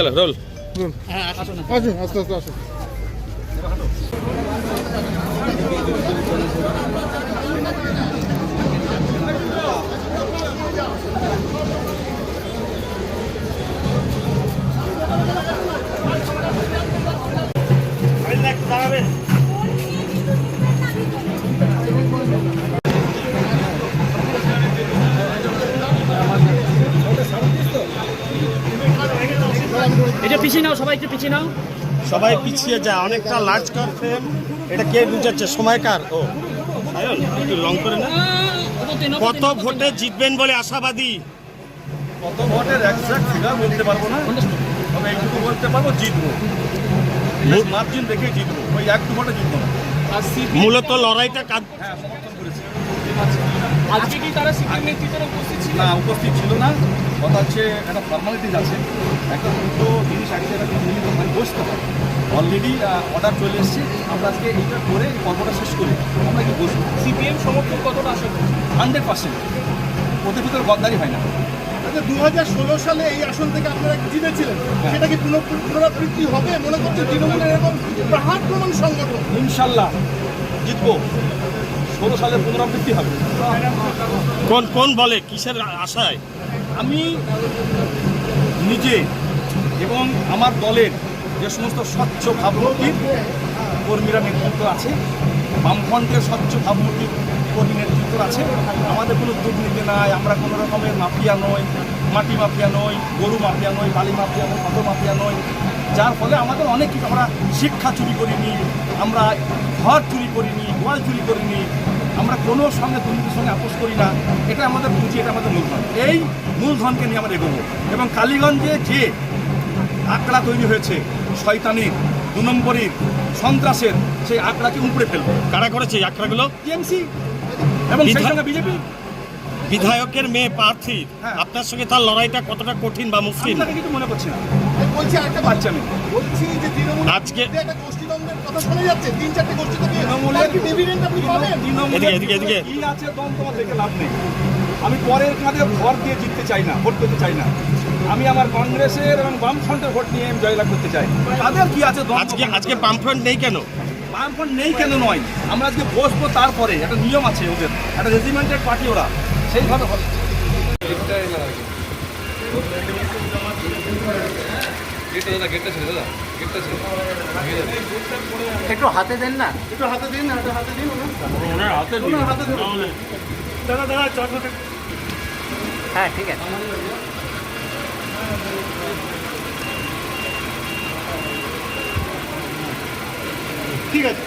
চলো রোল। আসুন আস্তে আস্তে আসুন। এটা পিছিয়ে নাও সবাই একটু পিছিয়ে নাও। সবাই পিছিয়ে যা অনেকটা লার্জ কার ফ্রেম এটা কে বুঝাচ্ছে? সময়কার? ও। একটু লং করে না। কত ভোটে জিতবেন বলে আশাবাদী? কত ভোটের একজ্যাক্ট ফিগার বলতে পারব না। তবে এইটুকু বলতে পারব জিতবো। মার্জিন দেখে জিতবো। ওই এক দু ভোটে জিতবো না। মূলত লড়াইটা কাজ হ্যাঁ সমর্থন করেছি। আজকে কি তারা সিপিএম নেতৃত্বের উপস্থিত ছিল? না উপস্থিত ছিল না। কথা হচ্ছে একটা ফর্মালিটিস আছে। একটা দুটো জিনিস আগে একটা মিলিত হয় বসতে হয় অলরেডি অর্ডার চলে এসেছে আমরা আজকে এইটা করে পর্বটা শেষ করে। আমরা কি বসবো? সিপিএম সমর্থন কতটা আসে হান্ড্রেড পার্সেন্ট ওদের ভিতরে গদ্দারি হয় না। আচ্ছা দু হাজার ষোলো সালে এই আসন থেকে আপনারা জিতেছিলেন। সেটা কি পুনঃ- পুনরাবৃত্তি হবে? মনে করছে তৃণমূলের এরকম প্রাহার প্রমাণ সংগঠন? ইনশাল্লাহ। জিতবো। ষোলো সালে পুনরাবৃত্তি হবে। কোন কোন বলে? কিসের আশায়? আমি নিজে এবং আমার দলের যে সমস্ত স্বচ্ছ ভাবমূর্তির কর্মীরা নেতৃত্ব আছে বামফ্রন্টের স্বচ্ছ ভাবমূর্তির কর্মী নেতৃত্ব আছে আমাদের কোনো দুর্নীতি নাই আমরা কোনো রকমের মাফিয়া নই মাটি মাফিয়া নই গরু মাফিয়া নই বালি মাফিয়া নই কত মাফিয়া নই। যার ফলে আমাদের অনেক কিছু আমরা শিক্ষা চুরি করিনি আমরা ঘর চুরি করিনি গোয়াল চুরি করিনি আমরা কোনো সঙ্গে দুর্নীতির সঙ্গে আপোষ করি না। এটা আমাদের পুঁজি এটা আমাদের মূলধন। এই মূলধনকে নিয়ে আমরা এগোবো। এবং কালীগঞ্জে যে আঁকড়া তৈরি হয়েছে শয়তানির দু নম্বরীর সন্ত্রাসের সেই আঁকড়াকে উপড়ে ফেলব। কারা করেছে এই আঁকড়াগুলো? টিএমসি এবং সেই সঙ্গে বিজেপি। বিধায়কের মেয়ে প্রার্থী হ্যাঁ। আপনার সঙ্গে তার লড়াইটা কতটা কঠিন বা মুশকিল কিছু মনে করছি না। বলছি একটা পারছি আমি। বলছি যে তৃণমূল আজকে- একটা গোষ্ঠীদ্বন্দ্বের কথা শোনা যাচ্ছে তিন চারটে গোষ্ঠী থেকে তৃণমূলের- ডিভিডেন্ড আপনি পাবেন? এদিকে, এদিকে, এদিকে। কি আছে দম তোমার দেখে লাভ নেই। আমি পরের কাঁধে ভর দিয়ে জিততে চাই না ভোট পেতে চাই না। আমি আমার কংগ্রেসের এবং বামফ্রন্টের ভোট নিয়ে আমি জয়লাভ করতে চাই। তাদের কি আছে আজকে আজকে বামফ্রন্ট নেই কেন? বামফ্রন্ট নেই কেন নয়। আমরা আজকে বসবো তারপরে একটা নিয়ম আছে ওদের একটা রেজিমেন্টেড পার্টি ওরা। সেইভাবে হবে। একটু হাতে দেন না। একটু হাতে দিন হাতে দিন ওনার। হাতে ওনার হাতে দিন। দাদা দাদা চট হ্যাঁ ঠিক আছে। ঠিক আছে।